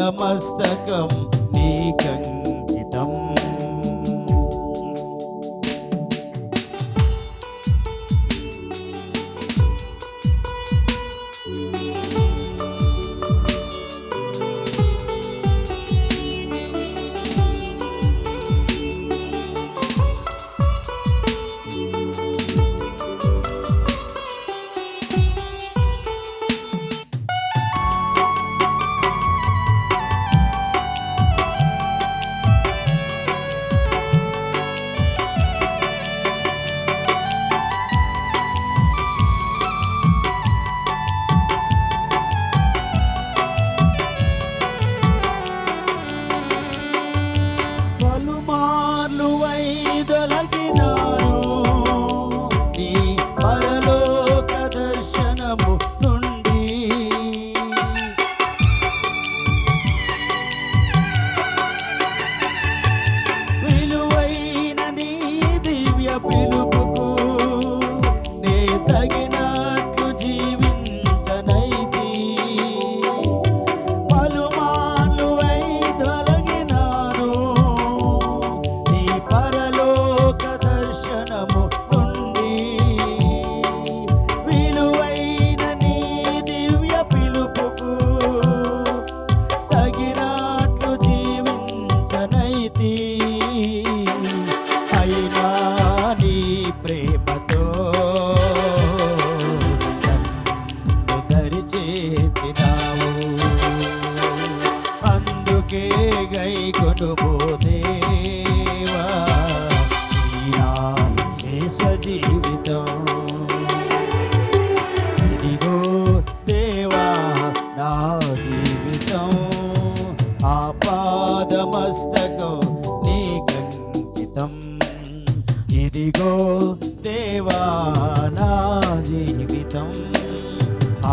పాదమస్తకం నీకంగా ఇదిగో దేవా నా జీవితం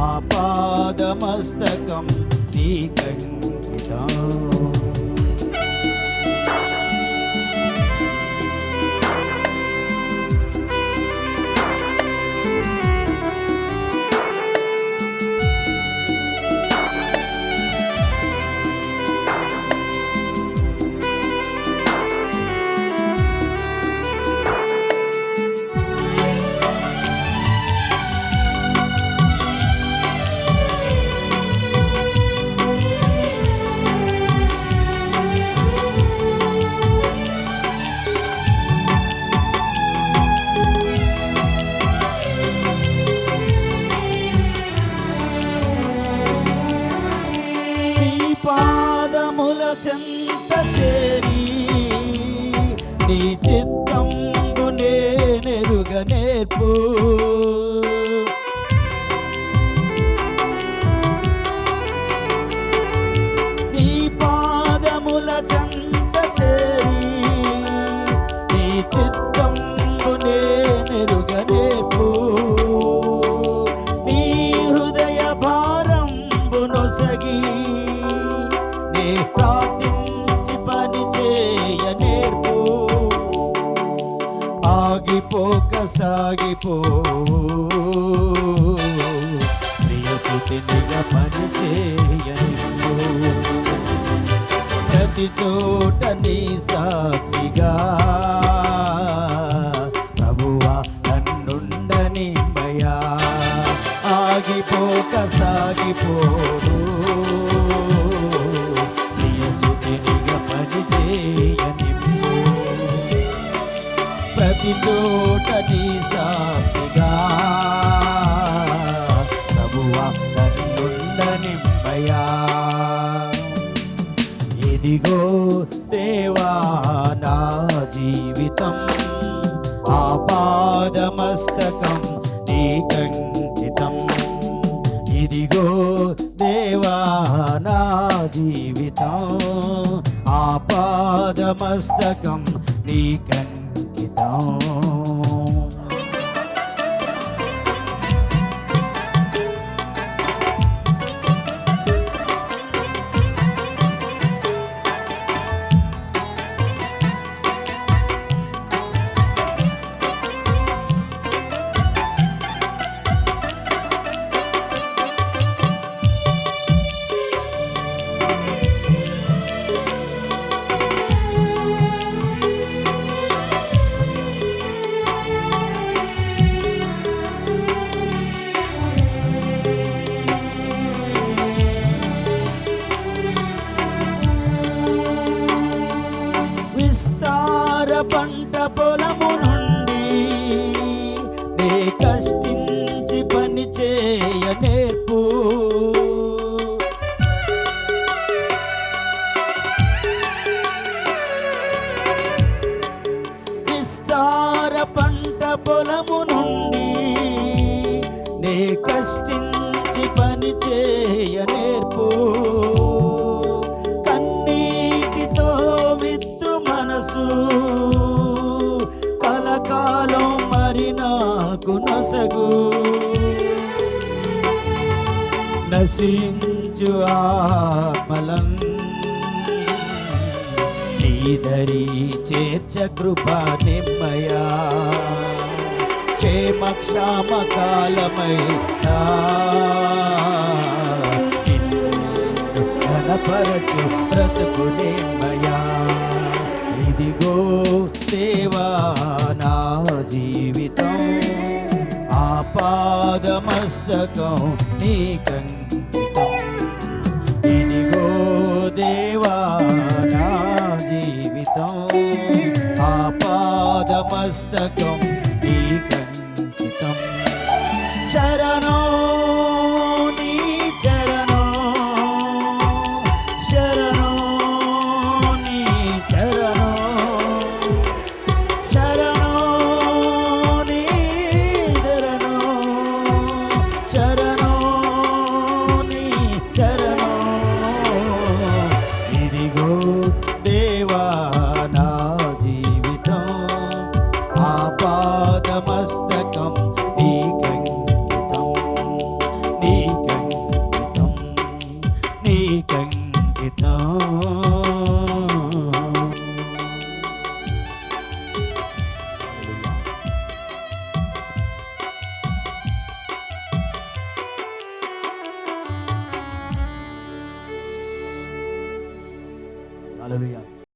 ఆపాదమస్తకం నీ నేర్పు సాగిపోవు ప్రియసుతినిగా పని ప్రతి చోట నీ సాక్షిగా ప్రభువా నన్నుండనిమ్మయా ఆగిపోక సాగిపోదు. జీవితం. ఆపాదమస్తకం నీక నివసించు ఆత్మలం నీదరి చేర్చ కృప నిమ్మయా. క్షేమక్షామ కాలమై ఘనపరచు బ్రతుకు నిమ్మయా. ఇదిగో దేవా నా జీవితం. ఆపాదమస్తకం నీకంగా mystical.